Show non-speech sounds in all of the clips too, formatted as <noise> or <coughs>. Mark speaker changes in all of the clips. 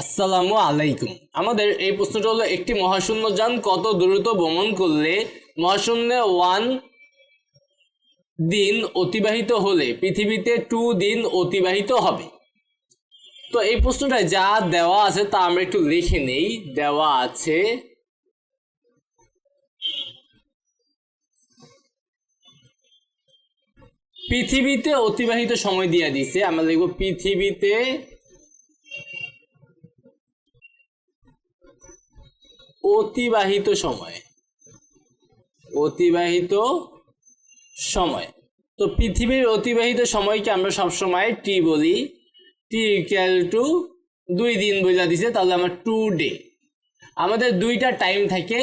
Speaker 1: আসসালামু আলাইকুম। আমাদের এই প্রশ্নটা হলো, একটি মহাশূন্য যান কত দ্রুত ভ্রমণ করলে মহাশূন্যে ওয়ান দিন অতিবাহিত হলে পৃথিবীতে টু দিন অতিবাহিত হবে? তো এই প্রশ্নটা যা দেওয়া আছে তা আমরা একটু লিখে নেই। দেওয়া আছে পৃথিবীতে অতিবাহিত সময় দিয়ে দিছে, আমরা লিখব পৃথিবীতে অতিবাহিত সময়। অতিবাহিত সময়। তো পৃথিবীর অতিবাহিত সময়কে আমরা সবসময় টি বলি। টি ইকুয়াল টু দুই দিন বোঝা দিছে, তাহলে আমার টু ডে আমাদের দুইটা টাইম থাকে,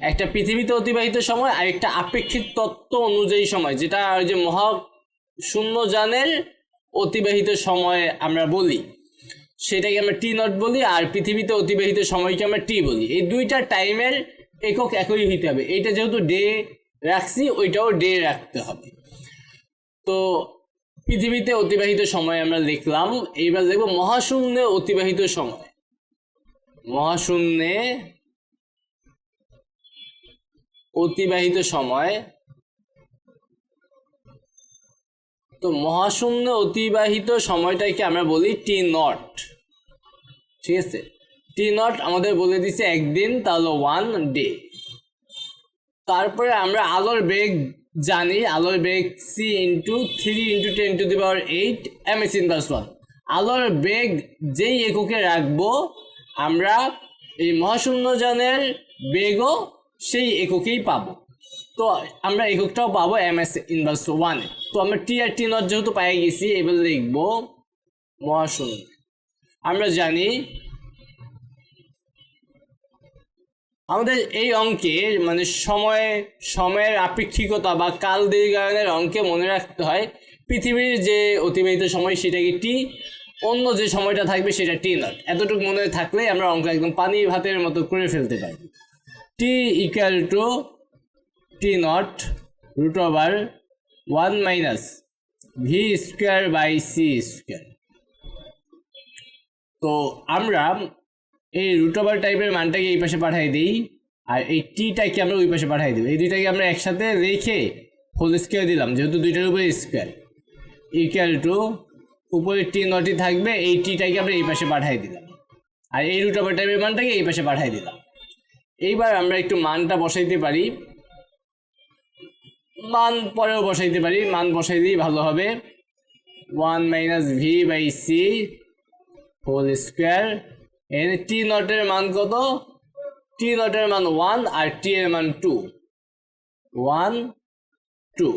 Speaker 1: একটা পৃথিবীতে অতিবাহিত সময় আর একটা আপেক্ষিক তত্ত্ব অনুযায়ী সময়, যেটা ওই যে মহা শূন্যযানের অতিবাহিত সময় আমরা বলি। সেটাকে আমরা টি নট বলি, আর পৃথিবীতে অতিবাহিত সময়কে আমরা টি বলি। এই দুইটা টাইমের একক একই হইতে হবে। এইটা যেহেতু ডে রাখছি, ওইটাও ডে রাখতে হবে। তো পৃথিবীতে অতিবাহিত সময় আমরা লিখলাম। এইবার দেখব মহাশূন্যে অতিবাহিত সময়। মহাশূন্যে অতিবাহিত সময় তো মহাশূন্য অতিবাহিত সময়টাকে আমরা বলি টি নট। ঠিক আছে? টি নট আমাদের বলে দিছে একদিন, তাহলে ওয়ান ডে তারপরে আমরা আলোর বেগ জানি, আলোর বেগ C into three into ten to the power eight M S inverse one আলোর বেগ যেই এককে রাখব, আমরা এই মহাশূন্যযানের বেগও সেই এককেই পাবো। তো আমরা এককটাও পাবো এম এস ইনভার্স ওয়ানে তো আমরা টি আর টি নট যেহেতু পাই গেছি, এবার লিখব মহাশূন্য আমরা জানি আমাদের এই অঙ্কে মানে সময়, সময়ের আপেক্ষিকতা বা কাল দীর্ঘায়নের অঙ্কে মনে রাখতে হয়, পৃথিবীর যে অতিবাহিত সময় সেটাকে টি অন্য যে সময়টা থাকবে সেটা টি নট এতটুকু মনে থাকলেই আমরা অঙ্ক একদম পানি ভাতের মতো করে ফেলতে পারি। T equal to T naught root over one minus V square by C square তো আমরা এই রুট ওভার টাইপের মানটাকে এই পাশে পাঠাই দিই, আর এই টিটাকে আমরা ওই পাশে পাঠাই দেবো। এই দুইটাকে আমরা একসাথে রেখে হোল স্কোয়ার দিলাম, যেহেতু দুইটার উপরে স্কোয়ার ইকুয়াল টু উপরে টি নটি থাকবে, এই টিটাকে আমরা এই পাশে পাঠাই দিলাম। আর এই রুট ওভার টাইপের মানটাকে এই পাশে পাঠাই দিলাম। এইবার আমরা একটু মানটা বসাইতে পারি। মান পরেও বসাইতে পারি, মান বসাই দিই ভালো হবে। One minus V by C whole square. এখানে টি নটের মান কত? টি নটের মান ওয়ান আর টি এর মান টু। One, two.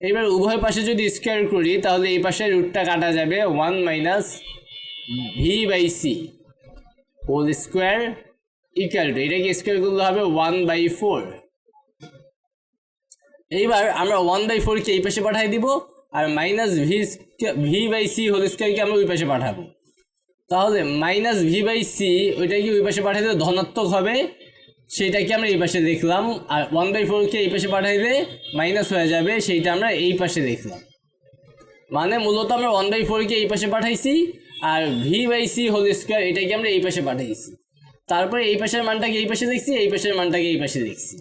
Speaker 1: এবার উভয় পাশে যদি স্কোয়ার করি, তাহলে এই পাশে রুটটা কাটা যাবে one minus V by C whole square equal to. এটাকে স্কোয়ার করলে হবে ওয়ান বাই ফোর। এইবার আমরা ওয়ান বাই ফোরকে এই পাশে পাঠিয়ে দিব, আর minus V V by C whole স্কোয়ারকে আমরা ওই পাশে পাঠাবো। তাহলে মাইনাস ভি বাই সি ওইটাকে ওই পাশে পাঠাইলে ধনাত্মক হবে সেইটাকে আমরা এই পাশে দেখলাম, আর ওয়ান বাই ফোরকে এই পাশে পাঠাইলে মাইনাস হয়ে যাবে, সেইটা আমরা এই পাশে দেখলাম। মানে মূলত আমরা ওয়ান বাই ফোরকে এই পাশে পাঠাইছি, আর V by C whole square এটাকে আমরা এই পাশে পাঠাইছি। তারপরে এই পাশের মানটাকে এই পাশে দেখছি, এই পাশের মানটাকে এই পাশে দেখছি।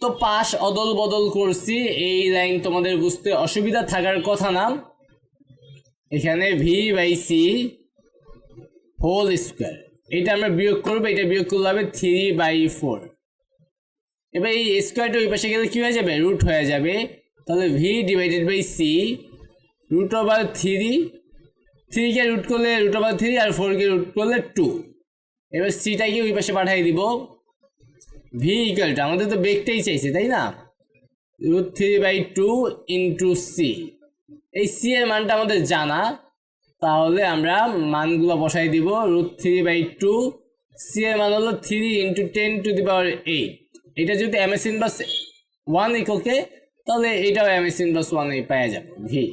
Speaker 1: তো পাশ অদল বদল করছি। এই লাইন তোমাদের বুঝতে অসুবিধা থাকার কথা না। এখানে V by C whole square এটা আমরা বিয়োগ করব, এটা বিয়োগ করলে হবে থ্রি বাই ফোর এবার এই স্কোয়ারটা ওই পাশে গেলে কী হয়ে যাবে? রুট হয়ে যাবে। তাহলে V divided by C root over three থ্রিকে root করলে রুট ওভার থ্রি আর ফোরকে রুট করলে টু এবার সিটাকে ওই পাশে পাঠিয়ে দিব। ভি ইকুয়ালটা আমাদের তো বেগটাই চাইছে, তাই না? Root three by two into C এই সি এর মানটা আমাদের জানা। তাহলে আমরা মানগুলো বসাই দিব। Root three by two C এর মান হলো three into ten to the power eight এটা যদি এম এস ইনভার্স ওয়ান এককে তাহলে এটাও এম এস ইনভার্স ওয়ানে পাওয়া যাবে ভি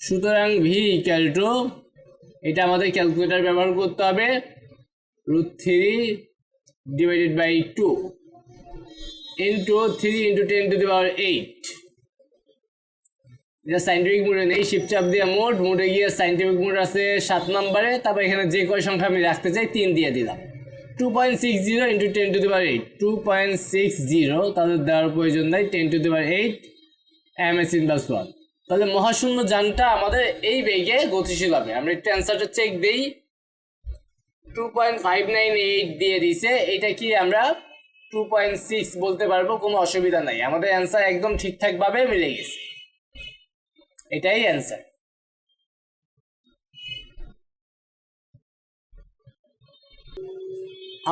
Speaker 1: সুতরাং ভি ইকুয়াল টু এটা আমাদের ক্যালকুলেটার ব্যবহার করতে হবে। Root three divided by 2 into 3 into 10 to the power 8 এটা সাইন্টিফিক মোডে শিপ চাপ দিয়ে মোড মোডে গিয়ে সাইন্টিফিক মোড আছে সাত নম্বরে, তারপর এখানে যে কয় সংখ্যা আমি রাখতে চাই, তিন দিয়ে দিলাম। Two point six zero into ten to the power eight two point six zero তাদের দেওয়ার প্রয়োজন নাই ten to the power eight M S inverse one তাহলে মহাশূন্য যানটা আমাদের এই বেগে গতিশীল হবে। আমরা একটু অ্যান্সারটা চেক দিই। Two point five nine eight দিয়ে দিছে, এটা কি আমরা টু পয়েন্ট সিক্স বলতে পারব? কোনো অসুবিধা নাই। আমাদের অ্যান্সার একদম ঠিকঠাকভাবে মিলে গেছে। এটাই অ্যান্সার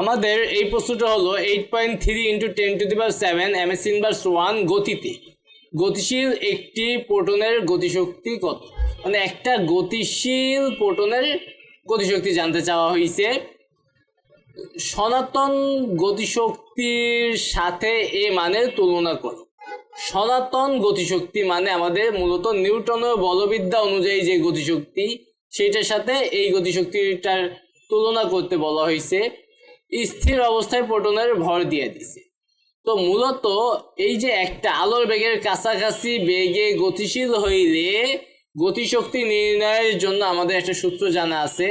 Speaker 1: আমাদের এই প্রশ্নটা হলো eight point three into ten to the power seven M S inverse one গতিতে। গতিশীল একটি প্রোটনের গতিশক্তি কত? মানে একটা গতিশীল প্রোটনের গতিশক্তি জানতে চাওয়া হয়েছে সনাতন গতিশক্তির সাথে এ মানের তুলনা করো। সনাতন গতিশক্তি মানে আমাদের মূলত নিউটনের বলবিদ্যা অনুযায়ী যে গতিশক্তি সেটার সাথে এই গতিশক্তিটার তুলনা করতে বলা হয়েছে স্থির অবস্থায় প্রোটনের ভর দিয়ে দিছে। তো মূলত এই যে একটা আলোর বেগের কাছাকাছি বেগে গতিশীল হইলে গতিশক্তি নির্ণয়ের জন্য আমাদের একটা সূত্র জানা আছে।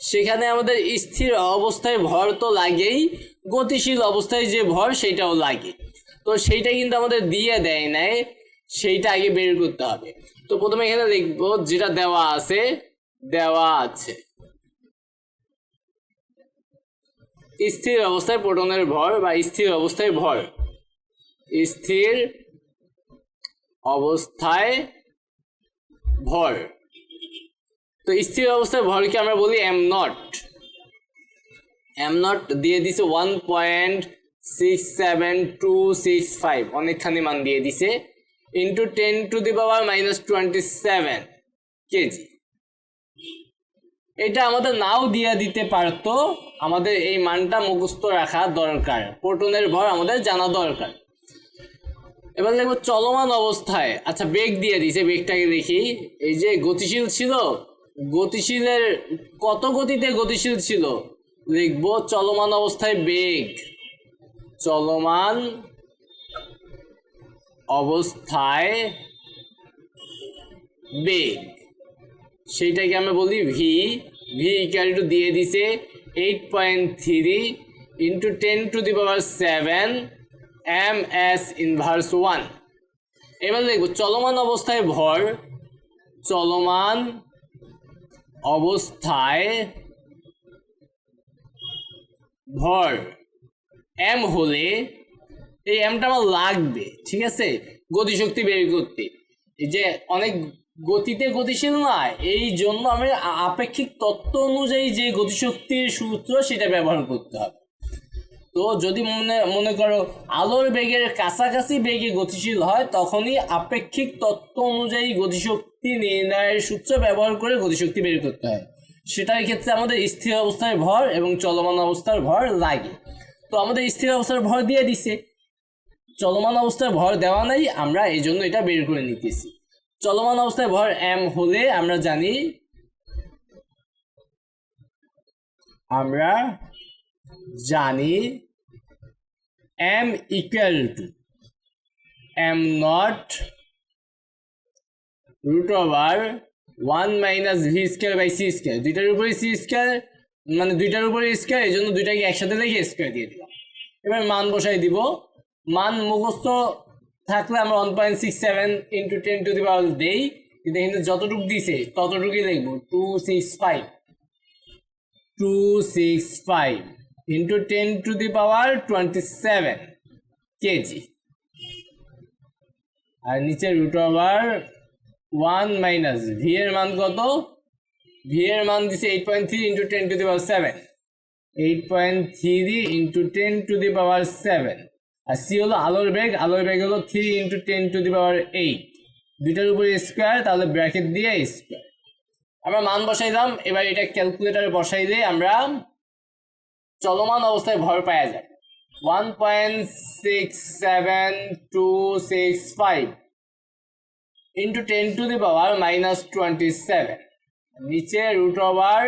Speaker 1: সেখানে আমাদের স্থির অবস্থায় ভর তো লাগেই, গতিশীল অবস্থায় যে ভর সেটাও লাগে। তো সেইটা কিন্তু আমাদের দিয়ে দেয় নাই, সেইটা আগে বের করতে হবে। তো প্রথমে এখানে লিখব যেটা দেওয়া আছে দেওয়া আছে। স্থির অবস্থায় প্রোটনের ভর বা স্থির অবস্থায় ভর। স্থির অবস্থায় ভর তো স্থির অবস্থায় ভরকে আমরা বলি এম নট এম নট দিয়ে দিছে one point six seven two six five অনেকখানি মান দিয়ে দিছে। Into ten to the power minus twenty seven kg. এটা আমাদের নাও দিয়ে দিতে পারতো। আমাদের এই মানটা মুখস্থ রাখা দরকার। প্রোটনের ভর আমাদের জানা দরকার। এবার দেখব চলমান অবস্থায়। আচ্ছা বেগ দিয়ে দিছে বেগটাকে দেখি। এই যে গতিশীল ছিল, গতিশীলের কত গতিতে গতিশীল ছিল? লিখব চলমান অবস্থায় বেগ চলমান অবস্থায় বেগ সেইটাকে আমরা বলি ভি ভি ইকুয়াল টু দিয়ে দিছে eight point three into ten to the power seven M S inverse one এবার দেখব, চলমান অবস্থায় ভর, চলমান অবস্থায় ভর। এম হলে এই এমটা আমার লাগবে, ঠিক আছে? গতিশক্তি বের করতে। এই যে অনেক গতিতে গতিশীল নয় এই জন্য আমি আপেক্ষিক তত্ত্ব অনুযায়ী যে গতিশক্তির সূত্র সেটা ব্যবহার করতে হবে। তো যদি মনে মনে করো আলোর বেগের কাছাকাছি বেগে গতিশীল হয়, তখনই আপেক্ষিক তত্ত্ব অনুযায়ী গতিশক্তি নির্ণয়ের সূত্র ব্যবহার করে গতিশক্তি বের করতে হয়। সেটার ক্ষেত্রে আমাদের স্থির অবস্থায় ভর এবং চলমান অবস্থার ভর লাগে। তো আমাদের স্থির অবস্থার ভর দিয়ে দিছে। চলমান অবস্থায় ভর দেওয়া নাই, আমরা এই জন্য এটা বের করে নিতেছি। চলমান অবস্থায় ভর এম হলে আমরা জানি আমরা জানি M equal to M naught root over one minus V square by C square দুইটার উপরে সি স্কোয়ার মানে দুইটার উপরে স্কোয়ার এই জন্য দুইটাকে একসাথে রেখে স্কোয়ার দিয়ে দিলাম। এবার মান বসাই দিব। মান মুখস্থ থাকলে আমরা one point six seven into ten to the power দেই। কিন্তু এখানে যতটুকু দিছে, ততটুকুই লিখব two six five two six five into ten to the power twenty seven kg আর নিচে root over one minus V এর মান কত? ভি এর মান দিছে eight point three into ten to the power seven eight point three into ten to the power seven R C হলো আলোর বেগ আলোর বেগ হলো three into ten to the power eight দুইটার উপরে স্কোয়ার তাহলে ব্র্যাকেট দিয়ে স্কোয়ার আমরা মান বসাইলাম, এবার এটা ক্যালকুলেটারে বসাইলে আমরা চলমান অবস্থায় ভর পাওয়া যায়। One point six seven two six five into ten to the power minus twenty seven নিচে রুট ওভার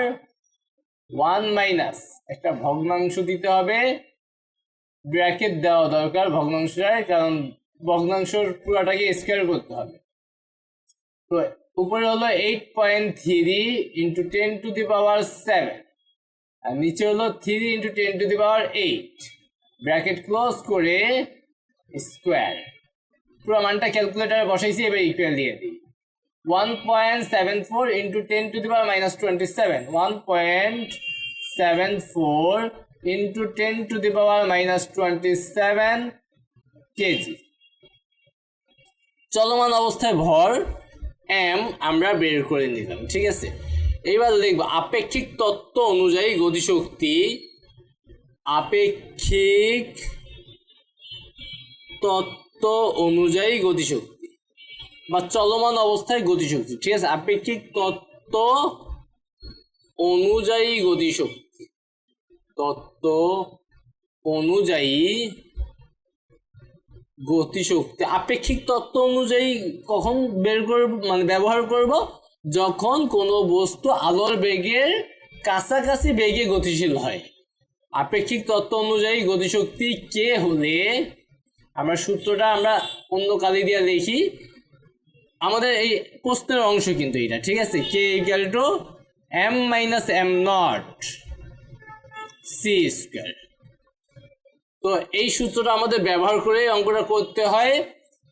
Speaker 1: ওয়ান মাইনাস একটা ভগ্নাংশ দিতে হবে। ব্র্যাকেট দেওয়া দরকার ভগ্নাংশটায় কারণ ভগ্নাংশর পুরাটাকে স্কোয়ার করতে হবে। তো উপরে হলো eight point three into ten to the power seven আর নিচে হলো three into ten to the power eight bracket close করে স্কোয়ার পুরো মানটা ক্যালকুলেটারে বসাইছি, এবার ইকুয়াল দিয়ে দিই। One point seven four into ten to the power minus twenty seven one point seven four into ten to the power minus twenty seven kg চলমান অবস্থায় ভর এম আমরা বের করে নিলাম, ঠিক আছে? এইবার লিখব আপেক্ষিক তত্ত্ব অনুযায়ী গতিশক্তি, আপেক্ষিক তত্ত্ব অনুযায়ী গতিশক্তি বা চলমান অবস্থায় গতিশক্তি, ঠিক আছে? আপেক্ষিক তত্ত্ব অনুযায়ী গতিশক্তি, তত্ত্ব অনুযায়ী গতিশক্তি, আপেক্ষিক তত্ত্ব অনুযায়ী কখন বের করব মানে ব্যবহার করব? যখন কোনো বস্তু আলোর বেগের কাছাকাছি বেগে গতিশীল হয়। আপেক্ষিক তত্ত্ব অনুযায়ী গতিশক্তি কে হলে, আমরা সূত্রটা আমরা অন্য কালি দিয়ে লিখি আমাদের এই প্রশ্নের অংশ কিন্তু এটা ঠিক আছে? K equal to M minus M naught C square তো এই সূত্রটা আমাদের ব্যবহার করে অঙ্কটা করতে হয়।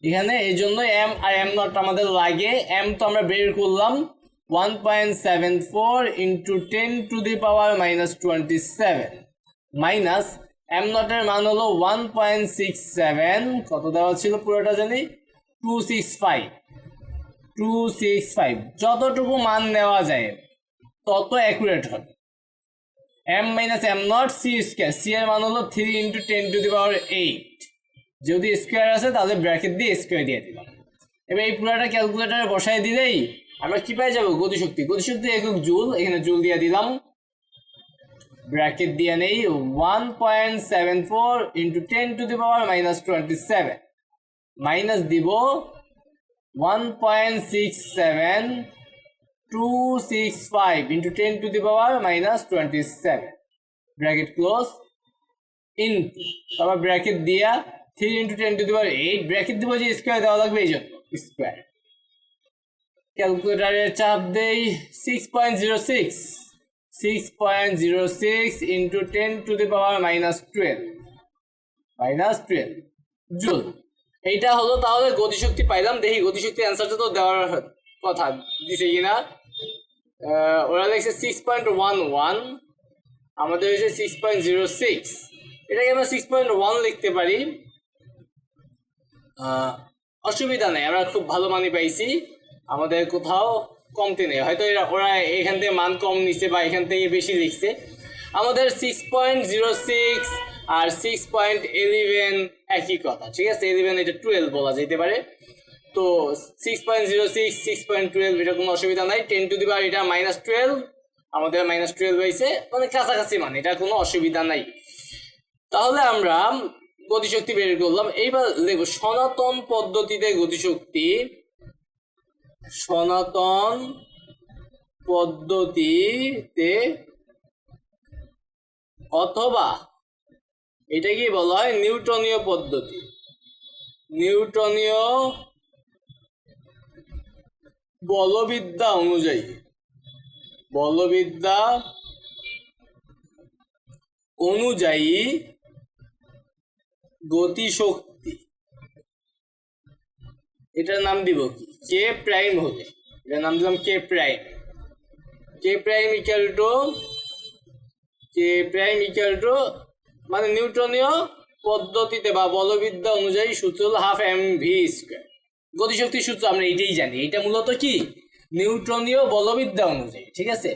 Speaker 1: এখানে এই জন্য এম আর এম নট আমাদের লাগে। এম তো আমরা বের করলাম one point seven four into ten to the power minus twenty seven minus M নটের মান হলো ওয়ান পয়েন্ট সিক্স সেভেন কত দেওয়া ছিল পুরোটা জানি? Two six five two six five যতটুকু মান নেওয়া যায়, তত অ্যাকুরেট হবে। M minus M naught C square C এর মান হলো three into ten to the power eight যদি স্কোয়ার আছে, তাহলে ব্র্যাকেট দিয়ে স্কোয়ার দিয়ে দিলাম। এবার এই পুরাটা ক্যালকুলেটারে বসাই দিলেই আমরা কি পাই যাব? গতিশক্তি। গতিশক্তি একক জুল, এখানে জুল দিয়ে দিলাম। ব্র্যাকেট দিয়ে নেই one point seven four into ten to the power minus twenty seven minus দিব one point six seven two six five into ten to the power minus twenty seven bracket close into তারপর bracket দিয়া three into ten to the power eight bracket দিব যে square দেওয়া লাগবে এই জন্য square ক্যালকুলেটারের চাপ দেই six point zero six six point zero six into ten to the power minus twelve minus twelve joule এইটা হলো তাহলে গতিশক্তি পাইলাম, দেখি গতিশক্তি অ্যান্সারটা তো দেওয়ার কথা দিছে কিনা। ওরা লিখছে সিক্স পয়েন্ট ওয়ান ওয়ান আমাদের হয়েছে সিক্স পয়েন্ট জিরো সিক্স এটাকে আমরা সিক্স পয়েন্ট ওয়ান লিখতে পারি। অসুবিধা নেই, আমরা খুব ভালো মানি পাইছি। আমাদের কোথাও কমতে নেই। হয়তো এরা, ওরা এখান থেকে মান কম নিচ্ছে বা এখান থেকে বেশি লিখছে। আমাদের সিক্স পয়েন্ট জিরো সিক্স আর সিক্স পয়েন্ট ইলেভেন একই কথা, ঠিক আছে? ইলেভেন এটা টুয়েলভ বলা যেতে পারে। তো six point zero six six point twelve এটা কোনো অসুবিধা নাই। টেন টু দিবার এটা মাইনাস টুয়েলভ আমাদের মাইনাস টুয়েলভ হয়েছে মানে কাছাকাছি মানে এটা কোনো অসুবিধা নাই। তাহলে আমরা গতিশক্তি বের করলাম। এইবার দেখো, সনাতন পদ্ধতিতে গতিশক্তি, সনাতন পদ্ধতিতে অথবা এটা কি বলা হয়? নিউটনীয় পদ্ধতি। নিউটনীয় বলবিদ্যা অনুযায়ী বলবিদ্যা অনুযায়ী গতিশক্তি। এটার নাম দিব কি? কে প্রাইম হলে। এটার নাম দিলাম K prime K prime equal to K prime equal to মানে নিউটনীয় পদ্ধতিতে বা বলবিদ্যা অনুযায়ী সূত্র হলো হাফ এম ভি স্কোয়ার গতিশক্তির সূত্র আমরা এটাই জানি। এটা মূলত কি? নিউটনীয় বলবিদ্যা অনুযায়ী, ঠিক আছে?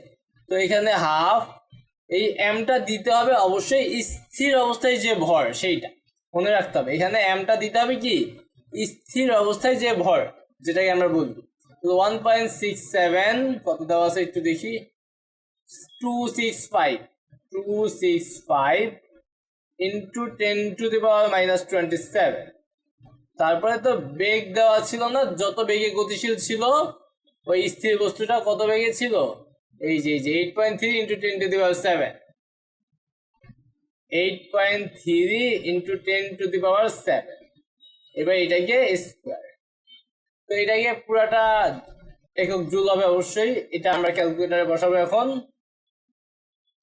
Speaker 1: তো এখানে হাফ এই এমটা দিতে হবে অবশ্যই স্থির অবস্থায় যে ভর, সেইটা। মনে রাখতে হবে। এখানে এমটা দিতে হবে কি? স্থির অবস্থায় যে ভর, যেটাকে আমরা বলি। ওয়ান পয়েন্ট সিক্স সেভেন কত দেওয়া আছে একটু দেখি? Two six five two six five into ten to the power minus twenty seven তারপরে তো বেগ দেওয়া ছিল না, যত বেগে গতিশীল ছিল, ওই স্থির বস্তুটা কত বেগে ছিল? এই যে এই যে eight point three into ten to the power seven eight point three into ten to the power seven এবার এটাকে স্কোয়ার তো এটাকে পুরাটা একক জুল হবে অবশ্যই। এটা আমরা ক্যালকুলেটারে বসাবো এখন।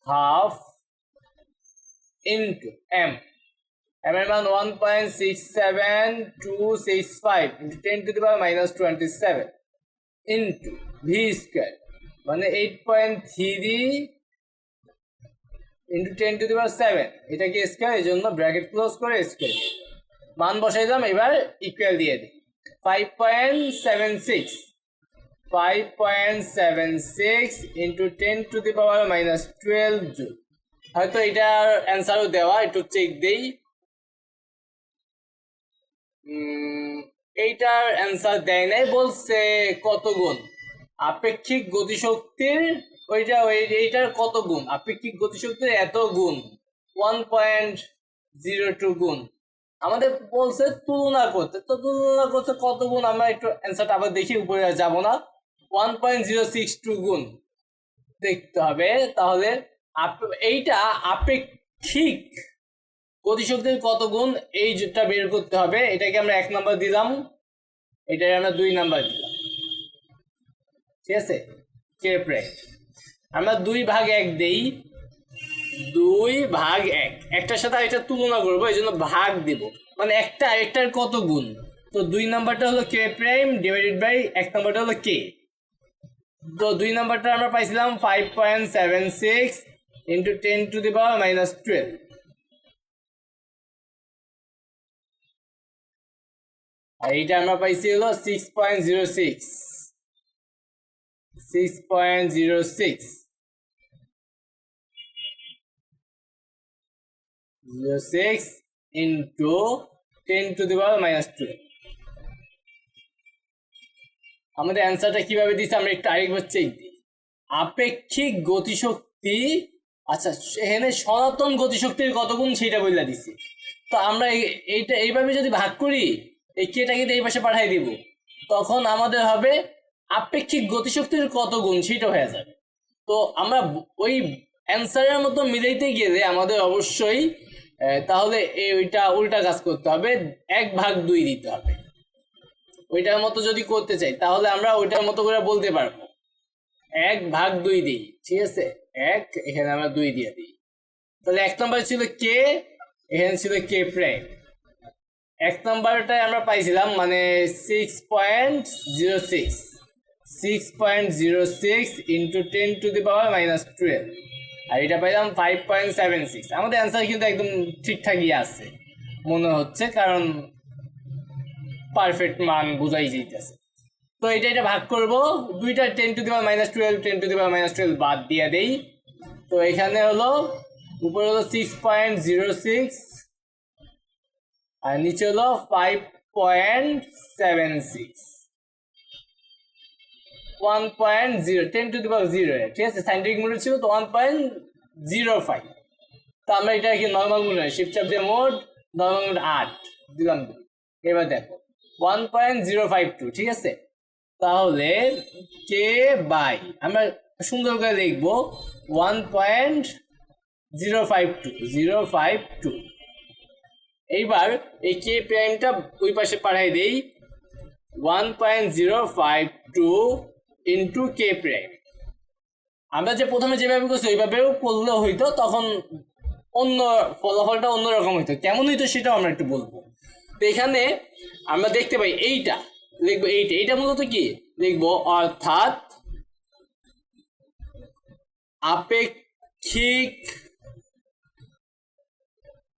Speaker 1: হাফ ইন্টু এম এম এর মান one point six seven two six five into ten to the power minus twenty seven into V square মানে eight point three into ten to the power seven এটা কি square এই জন্য bracket close করে square মান বসাই দিলাম, এবার ইকুয়াল দিয়ে দিই। Five point seven six five point seven six into ten to the power minus twelve joule হয়তো এটার অ্যান্সারও দেওয়া, একটু চেক দেই। এইটার অ্যান্সার দেয় নাই, বলছে কত গুণ? আপেক্ষিক গতিশক্তির ওইটা, ওই, এইটার কত গুণ? আপেক্ষিক গতিশক্তির এত গুণ? ওয়ান পয়েন্ট জিরো টু গুণ। আমাদের বলছে তুলনা করতে। তো তুলনা করতে কত গুণ? আমরা একটু অ্যান্সারটা আবার দেখি, উপরে যাব না। One point zero six two গুণ। দেখতে হবে, তাহলে এইটা আপেক্ষিক গতিশক্তির কত গুণ? এই যেটা বের করতে হবে। এটাকে আমরা এক নাম্বার দিলাম। এটাকে আমরা দুই নাম্বার দিলাম। ঠিক আছে? কে প্রায় আমরা দুই ভাগ এক দেই। দুই ভাগ এক। একটার সাথে আরেকটা তুলনা করব, এই জন্য ভাগ দিব। মানে একটা আরেকটার কত গুণ? তো দুই নাম্বারটা হলো কে প্রাইম ডিভাইডেড বাই এক নাম্বারটা হলো কে? তো দুই নাম্বারটা আমরা পাইছিলাম five point seven six into ten to the power minus twelve আর এইটা আমরা পাইছি হলো six point zero six six point zero আমাদের অ্যান্সারটা কীভাবে দিচ্ছে আমরা একটু আরেকবার আপেক্ষিক গতিশক্তি আচ্ছা এখানে সনাতন গতিশক্তির কত গুণ সেটা বলে দিছি। তো আমরা এইটা, এইভাবে যদি ভাগ করি, এই কেটাকে তো এই পাশে পাঠিয়ে দিব। তখন আমাদের হবে আপেক্ষিক গতিশক্তির কত গুণ সেটা হয়ে যাবে। তো আমরা ওই অ্যান্সারের মতো মিলাইতে গেলে আমাদের অবশ্যই তাহলে ওইটা উল্টা কাজ করতে হবে, এক ভাগ দুই দিতে হবে। ওইটার মতো যদি করতে চাই, তাহলে আমরা ওইটার মতো করে বলতে পারব। এক ভাগ দুই দিই, ঠিক আছে? এক, এখানে আমরা দুই দিয়ে দিই। তাহলে এক নম্বর ছিল কে এখানে ছিল কে প্রাইম এক নম্বরটায় আমরা পাইছিলাম মানে six point zero six six point zero six into ten to the minus twelve আর এটা পাইলাম ফাইভ পয়েন্ট সেভেন সিক্স আমাদের অ্যান্সার কিন্তু একদম ঠিকঠাকই আছে। মনে হচ্ছে, কারণ পারফেক্ট মান বোঝাই যাইতেছে। তো এটা এটা ভাগ করব। দুইটা ten to the power minus twelve ten to the power minus twelve বাদ দিয়ে দেই। তো এখানে হলো, উপরে হলো সিক্স পয়েন্ট জিরো সিক্স আর নিচে হলো five point seven six one point zero ten to the power zero ঠিক আছে? সাইন্টিফিক মূল্য ছিল তো ওয়ান পয়েন্ট জিরো ফাইভ তো আমরা এটা কি নর্মাল মূল্য শিবচাপ দিয়ে মোট নর্মাল মূল্য আট, দিলাম। এবার দেখো one point zero five two ঠিক আছে? তাহলে কে বাই, আমরা সুন্দর করে লিখব one point zero five two zero five two এইবার এই কে প্রাইমটা ওই পাশে পাঠাই দেই one point zero five two into K prime আমরা যে প্রথমে যেভাবে করছি, ওইভাবেও করলে হইতো, তখন অন্য ফলাফলটা অন্যরকম হইতো। কেমন হইতো সেটাও আমরা একটু বলব। তো এখানে আমরা দেখতে পাই এইটা। লিখব এইটা। এইটা মূলত কি? লিখব, অর্থাৎ আপেক্ষিক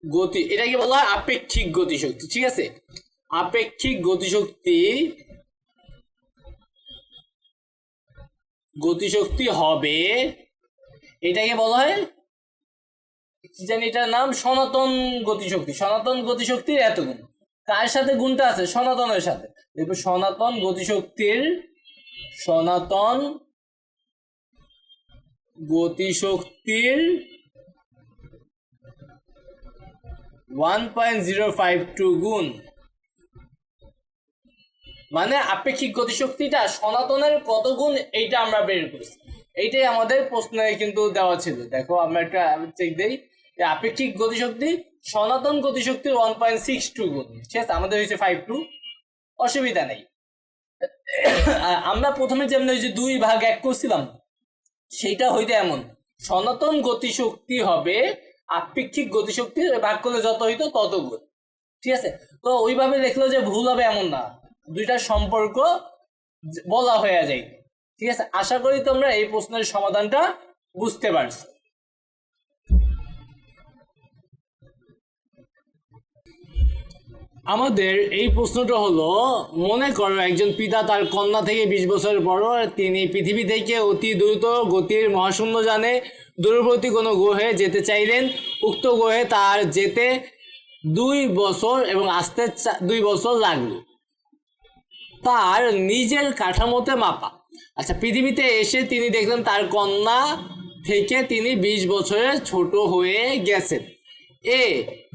Speaker 1: গতি, এটাকে বলা হয় আপেক্ষিক গতিশক্তি, ঠিক আছে? আপেক্ষিক গতিশক্তি গতিশক্তি হবে। এটাকে বলা হয়, কি জানি এটার নাম? সনাতন গতিশক্তি। সনাতন গতিশক্তির এত গুণ। কার সাথে গুণটা আছে? সনাতনের সাথে। দেখব সনাতন গতিশক্তির সনাতন গতিশক্তির one point zero five two গুণ। মানে আপেক্ষিক গতিশক্তিটা সনাতনের কত গুণ এইটা আমরা বের করছি। এইটাই আমাদের প্রশ্নে কিন্তু দেওয়া ছিল। দেখো, আমরা একটা চেক দেই। আপেক্ষিক গতিশক্তি সনাতন গতিশক্তির ওয়ান পয়েন্ট সিক্স টু গুণ। ঠিক আছে? আমাদের হয়েছে ফাইভ টু অসুবিধা নেই। আমরা প্রথমে যেমন ওই যে দুই ভাগ এক করছিলাম, সেইটা হইতে এমন। সনাতন গতিশক্তি হবে আপেক্ষিক গতিশক্তি ভাগ করলে যত হইতো তত গুণ। ঠিক আছে? তো ওইভাবে দেখল যে ভুল হবে এমন না। দুইটার সম্পর্ক বলা হয়ে যায়। ঠিক আছে? আশা করি তোমরা এই প্রশ্নের সমাধানটা বুঝতে পারছ। আমাদের এই প্রশ্নটা হলো, মনে করো একজন পিতা তার কন্যা থেকে বিশ বছর বড় তিনি পৃথিবী থেকে অতি দ্রুত গতির মহাশূন্য জানে দূরবর্তী কোনো গ্রহে যেতে চাইলেন। উক্ত গ্রহে তার যেতে দুই বছর এবং আসতে দুই বছর লাগল। তার নিজের কাঠামোতে মাপা। আচ্ছা পৃথিবীতে এসে তিনি দেখলেন তার কন্যা থেকে তিনি বিশ বছরের ছোট হয়ে গেছেন। এ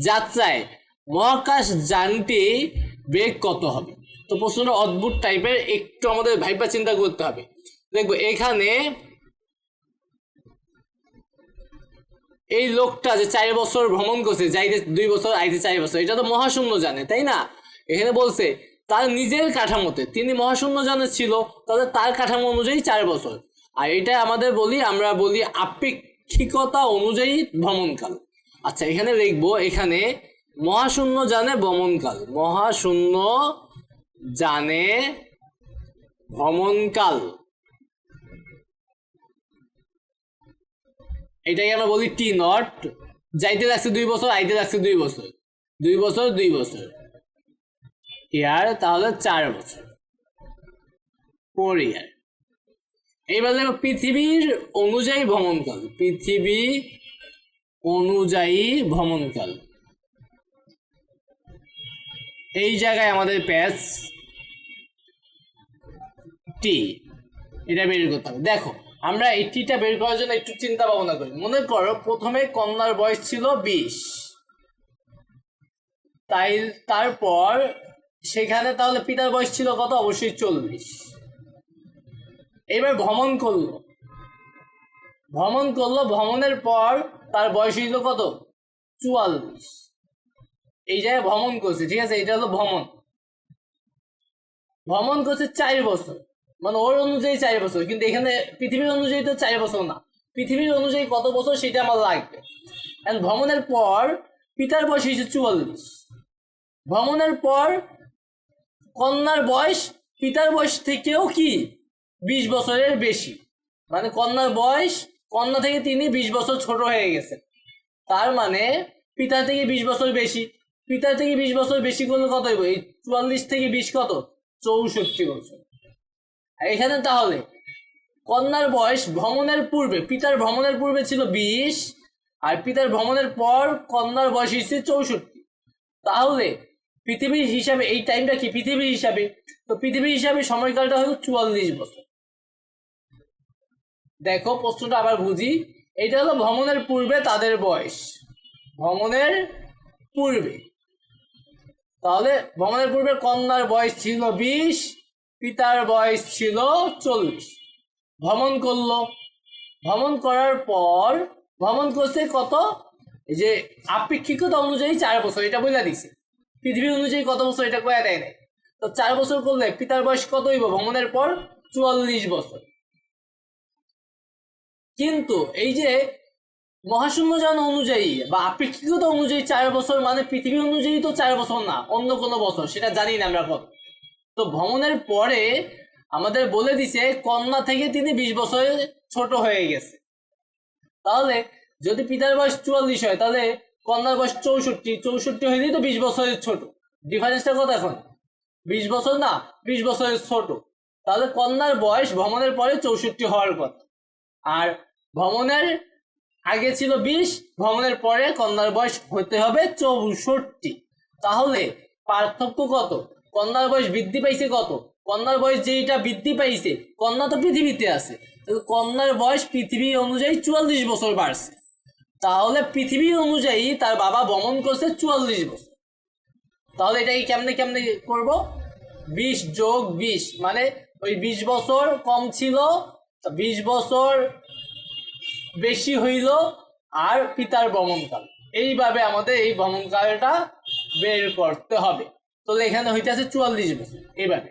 Speaker 1: যাত্রায় মহাকাশ যানটি বেগ কত হবে? তো প্রশ্নটা অদ্ভুত টাইপের, একটু আমাদের ভাইবা চিন্তা করতে হবে। দেখব, এখানে এই লোকটা যে চার বছর ভ্রমণ করছে, যাইতে দুই বছর, আইতে চার বছর, এটা তো মহাশূন্য জানে, তাই না? এখানে বলছে তার নিজের কাঠামোতে, তিনি মহাশূন্য জানে ছিল তাহলে তার কাঠামো অনুযায়ী চার বছর। আর এটা আমাদের বলি, আমরা বলি আপেক্ষিকতা অনুযায়ী ভ্রমণকাল। আচ্ছা এখানে লিখব, এখানে মহাশূন্য জানে ভ্রমণকাল। মহাশূন্য জানে ভ্রমণকাল। এটাকে আমরা বলি টি নট। যাইতে লাগছে দুই বছর, আইতে লাগছে দুই বছর। দুই বছর দুই বছর। ইয়ার তাহলে চার বছর। ফোর ইয়ার এইবার দেখো পৃথিবীর অনুযায়ী ভ্রমণকাল। পৃথিবী অনুযায়ী ভ্রমণকাল। এই জায়গায় আমাদের প্যাচ টি, এটা বের করতে হবে। দেখো, আমরা এই টিটা বের করার জন্য একটু চিন্তা ভাবনা করি। মনে করো প্রথমে কন্যার বয়স ছিল বিশ। তাই তারপর সেখানে তাহলে পিতার বয়স ছিল কত? অবশ্যই চল্লিশ। এবার ভ্রমণ করল। ভ্রমণ করল, ভ্রমণের পর তার বয়স হইল কত? চুয়াল্লিশ। এই জায়গায় ভ্রমণ করছে, ঠিক আছে? এটা হলো ভ্রমণ। ভ্রমণ করছে চার বছর। মানে ওর অনুযায়ী চার বছর, কিন্তু এখানে পৃথিবীর অনুযায়ী তো চার বছর না। পৃথিবীর অনুযায়ী কত বছর সেটা আমার লাগবে। ভ্রমণের পর পিতার বয়স হয়েছে চুয়াল্লিশ। ভ্রমণের পর কন্যার বয়স পিতার বয়স থেকেও কি বিশ বছরের বেশি? মানে কন্যার বয়স কন্যা থেকে তিনি বিশ বছর ছোট হয়ে গেছেন। তার মানে পিতা থেকে বিশ বছর বেশি। পিতা থেকে বিশ বছর বেশি করলে কত হইব? এই চুয়াল্লিশ থেকে বিশ কত? চৌষট্টি বছর। এখানে তাহলে কন্যার বয়স ভ্রমণের পূর্বে, পিতার ভ্রমণের পূর্বে ছিল বিশ, আর পিতার ভ্রমণের পর কন্যার বয়স হচ্ছে চৌষট্টি। তাহলে পৃথিবীর হিসাবে, এই টাইমটা কি? পৃথিবীর হিসাবে। তো পৃথিবীর হিসাবে সময়কালটা হলো চুয়াল্লিশ বছর। দেখো, প্রশ্নটা আবার বুঝি। এটা হলো ভ্রমণের পূর্বে তাদের বয়স। ভ্রমণের পূর্বে। তাহলে ভ্রমণের পূর্বে কন্যার বয়স ছিল বিশ, পিতার বয়স ছিল চল্লিশ। ভ্রমণ করল। ভ্রমণ করার পর, ভ্রমণ করছে কত? যে, আপেক্ষিকতা অনুযায়ী চার বছর, এটা বলে দিছে। পৃথিবী অনুযায়ী কত বছর এটা কয়া দেয় নাই। তো চার বছর করলে পিতার বয়স কত হইব? ভ্রমণের পর চুয়াল্লিশ বছর। কিন্তু এই যে মহাশূন্যযান অনুযায়ী বা আপেক্ষিকতা অনুযায়ী চার বছর মানে পৃথিবী অনুযায়ী তো চার বছর না, অন্য কোনো বছর, সেটা জানি না আমরা কত তো ভ্রমণের পরে আমাদের বলে দিছে, কন্যা থেকে তিনি বিশ বছরের ছোট হয়ে গেছে। তাহলে যদি পিতার বয়স চুয়াল্লিশ হয়, তাহলে কন্যার বয়স চৌষট্টি চৌষট্টি হইলেই তো বিশ বছরের ছোট। ডিফারেন্সটা কত এখন? বিশ বছর না, বিশ বছরের ছোট। তাহলে কন্যার বয়স ভ্রমণের পরে চৌষট্টি হওয়ার কথা। আর ভ্রমণের আগে ছিল বিশ, ভ্রমণের পরে কন্যার বয়স হতে হবে চৌষট্টি। তাহলে পার্থক্য কত? কন্যার বয়স বৃদ্ধি পাইছে কত? কন্যার বয়স যেটা বৃদ্ধি পাইছে, কন্যা তো পৃথিবীতে আছে। কন্যার বয়স পৃথিবী অনুযায়ী চুয়াল্লিশ বছর বাড়ছে। তাহলে পৃথিবী অনুযায়ী তার বাবা ভ্রমণ করছে চুয়াল্লিশ বছর। তাহলে এটাকে কেমনে কেমনে করব? বিশ যোগ বিশ মানে ওই বিশ বছর কম ছিল বিশ বছর বেশি হইল আর পিতার ভ্রমণকাল। এইভাবে আমাদের এই ভ্রমণকালটা বের করতে হবে। তো এখানে হইতেছে চুয়াল্লিশ বছর, এইভাবে।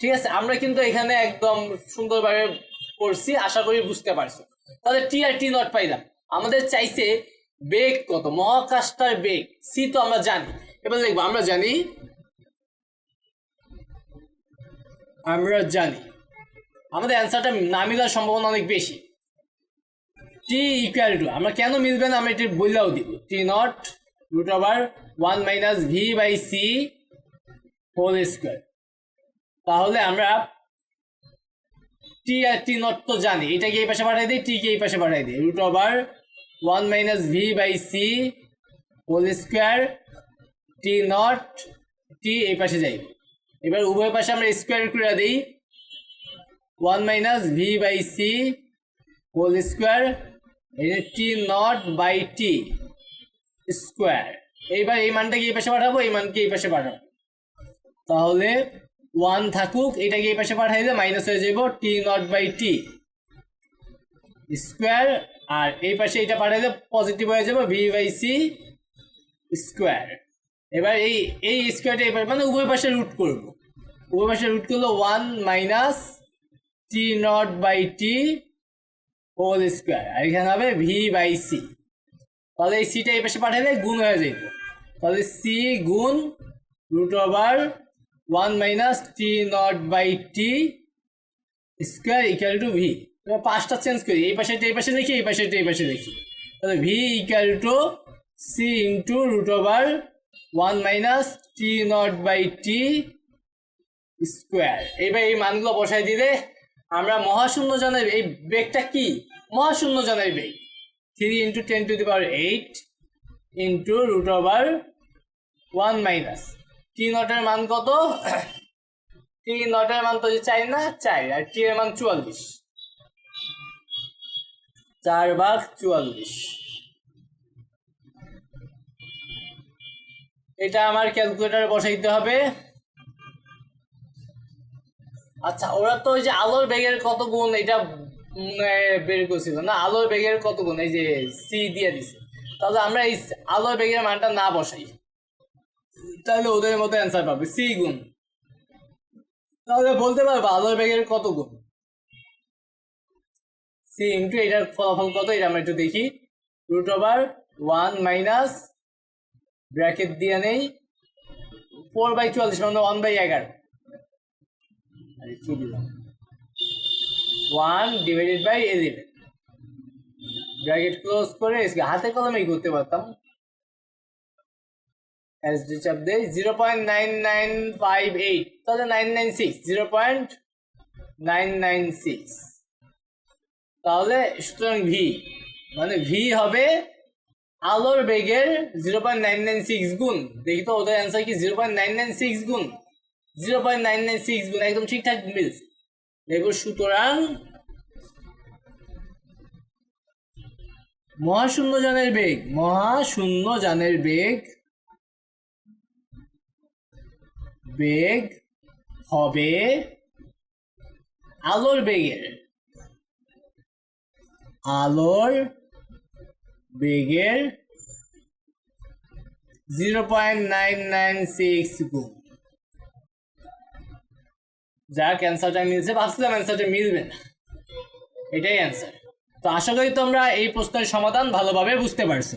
Speaker 1: ঠিক আছে, আমরা কিন্তু এখানে একদম সুন্দরভাবে পড়ছি, আশা করি বুঝতে পারছ। তাহলে টি আর টি নট পাইলাম। আমাদের চাইছে বেগ কত? মহাকাশটার বেগ। সি তো আমরা জানি। এবার দেখব, আমরা জানি? আমরা জানি। আমাদের অ্যান্সারটা না মিলার সম্ভাবনা অনেক বেশি। টি ইকুয়াল টু আমরা কেন মিলবে না, আমরা এটি বললেও দিব। T naught root over one minus V by C whole square তাহলে আমরা টি আর টি নট তো জানি। এটাকে এই পাশে পাঠিয়ে দিই টি কে এই পাশে পাঠিয়ে দিই। Root over one minus V by C whole square T naught T এই পাশে যাই। এবার উভয় পাশে আমরা স্কোয়ার করে দিই। One minus V by C whole square T naught by T square. এইবার এই মানটাকে এই পাশে পাঠাবো? এই মানকে এই পাশে পাঠাবো। তাহলে ওয়ান থাকুক, এটাকে এই পাশে পাঠাই দিলে মাইনাস হয়ে যাব T naught by T square আর এই পাশে এটা পাঠাইলে পজিটিভ হয়ে যাবে ভি বাই সি স্কোয়ার এবার এই এই স্কোয়ারটা এবার মানে উভয় পাশে রুট করব। উভয় পাশে রুট করলে one minus T naught by T whole square আর এখানে হবে ভি বাই সি তাহলে এই সিটা এই পাশে পাঠালে গুণ হয়ে যাবে তাহলে সি গুণ root over one minus T naught by T square equal to V পাঁচটা চেঞ্জ করি, এই পাশে এই পাশে দেখি, এই পাশে এই পাশে দেখি। তাহলে V equal to C into root over one minus T naught by T square এইবার এই মানগুলো বসাই দিলে আমরা মহাশূন্য জানাই এই বেগটা কি? মহাশূন্য জানাই বেগ three into ten to the power eight into root over one minus T নটের মান কত? <coughs> টি নটের মান তো চাই না চাই আর টি এর মান চুয়াল্লিশ। চার ভাগ চুয়াল্লিশ। এটা আমার ক্যালকুলেটারে বসাইতে হবে। আচ্ছা ওরা তো ওই যে আলোর বেগের কত গুণ, এটা বের করছিল না? আলোর বেগের কত গুণ? এই যে সি দিয়ে দিছে। তাহলে আমরা এই আলোর বেগের মানটা না বসাই। তাহলে ওদের মতো অ্যান্সার পাবে। সি গুণ। তাহলে বলতে পারব আলোর বেগের কত গুণ? সি ইন্টু এটার ফলাফল কত? এটা আমরা একটু দেখি। Root over one minus bracket দিয়ে নেই। ফোর বাই চুয়াল্লিশ মানে ওয়ান বাই এগারো। One divided by eleven bracket close করে হাতে কলমেই করতে পারতাম। এস ডি চাপ দেই zero point nine nine five eight তাহলে nine nine six zero point nine nine six তাহলে সুতরাং ভি মানে ভি হবে আলোর বেগের zero point nine nine six গুণ। দেখি তো ওদের অ্যান্সার কি? Zero point nine nine six গুণ। Zero point nine nine six গুণ, একদম ঠিকঠাক মিলছে। দেখো সুতরাং মহাশূন্য যানের বেগ মহাশূন্য যানের বেগ বেগ হবে আলোর বেগের আলোর বেগের zero point nine nine six গুণ। যাক অ্যান্সারটা মিলছে, ভাবছিলাম অ্যান্সারটা মিলবে না। এটাই অ্যান্সার তো আশা করি তোমরা এই প্রশ্নের সমাধান ভালোভাবে বুঝতে পারছ।